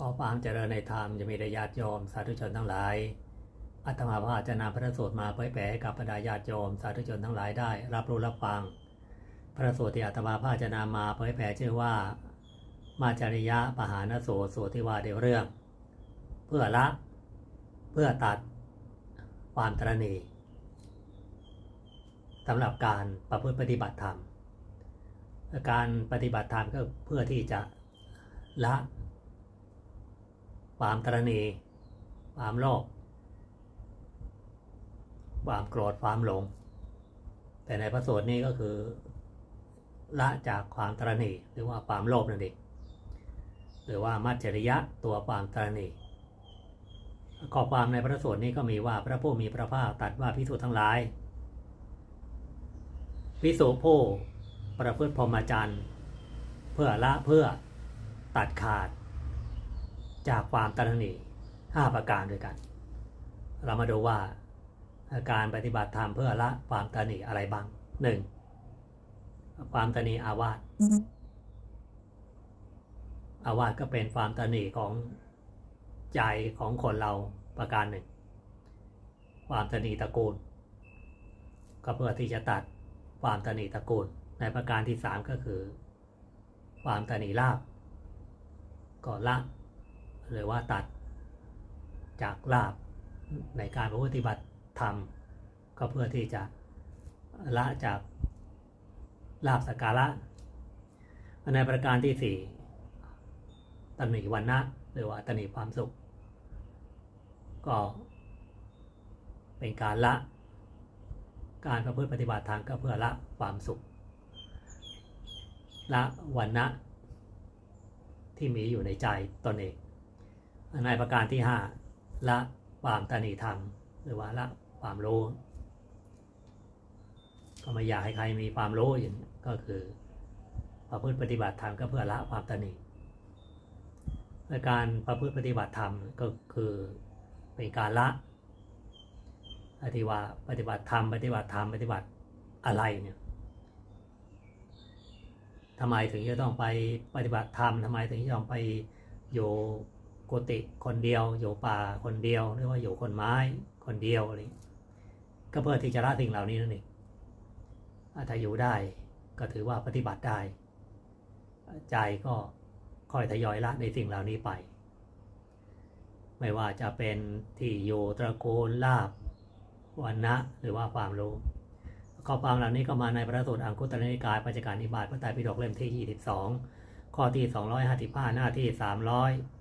ขอความเจริญในธรรมจะมีได้ญาติโยมสาธุชนทั้งหลาย อัตมาภาจะนำพระสูตรมาเผยแผ่ให้กับบรรดาญาติโยมสาธุชนทั้งหลายได้ รับรู้รับฟัง พระสูตรที่อัตมาภาจะนำมาเผยแผ่ชื่อว่า มาจริยะปหานสูตรสูตรที่ว่าเดียวเรื่อง เพื่อละ เพื่อตัดความตรณีสำหรับการประพฤติปฏิบัติธรรม การปฏิบัติธรรมก็เพื่อที่จะละ ความตรณี ความโลภความโกรธความหลง แต่ในพระสูตรนี้ก็คือละจากความตรณีหรือว่าความโลภนั่นเองหรือว่ามัจฉริยะตัวความตรณีข้อความในพระสูตรนี้ก็มีว่าพระผู้มีพระภาคตัดว่าพิสูจน์ทั้งหลายพิสูจผู้ประพฤติพรหมจรรย์ เพื่อละเพื่อตัดขาด จากความตระหนี่ห้าประการด้วยกัน เรามาดูว่าการปฏิบัติธรรมเพื่อละความตระหนี่อะไรบ้างหนึ่งความตระหนี่อาวาสอาวาสก็เป็นความตระหนี่ของใจของคนเราประการหนึ่ง ความตระหนี่ตระกูล ก็เพื่อที่จะตัดความตระหนี่ตระกูล ในประการที่สามก็คือ ความตระหนี่ลาบก็ละ หรือว่าตัดจากลาบในการปฏิบัติธรรม ก็เพื่อที่จะละจากลาบสกการะในประการที่สี่ตำหนิวันนะหรือว่าตำหนิความสุข ก็เป็นการละ การประพฤติปฏิบัติทางก็เพื่อละความสุข ละวันนะที่มีอยู่ในใจตนเอง ในประการที่ห้าละความตนีธรรม หรือว่าละความรู้ ก็ไม่อยากให้ใครมีความรู้อย่างนี้ก็คือประพฤติปฏิบัติธรรมก็เพื่อละความตนีในการประพฤติปฏิบัติธรรมก็คือเป็นการละอธิว่าปฏิบัติธรรมปฏิบัติธรรมปฏิบัติอะไรเนี่ยทำไมถึงจะต้องไปปฏิบัติธรรมทำไมถึงจะต้องไปอยู่ กุฏิคนเดียว อยู่ป่าคนเดียวหรือว่าอยู่คนไม้คนเดียวอะไรก็เพื่อที่จะละสิ่งเหล่านี้นั่นเองถ้าอยู่ได้ก็ถือว่าปฏิบัติได้ ใจก็ค่อยทยอยละในสิ่งเหล่านี้ไป ไม่ว่าจะเป็นที่อยู่ตระกูลลาบวันนะหรือว่าความรู้ข้อความเหล่านี้ก็มาในพระสูตรอังคุตรนิกายปัจจการนิบาตพระไตรปิฎกเล่มที่ 22 ข้อที่ 255 หน้าที่ 300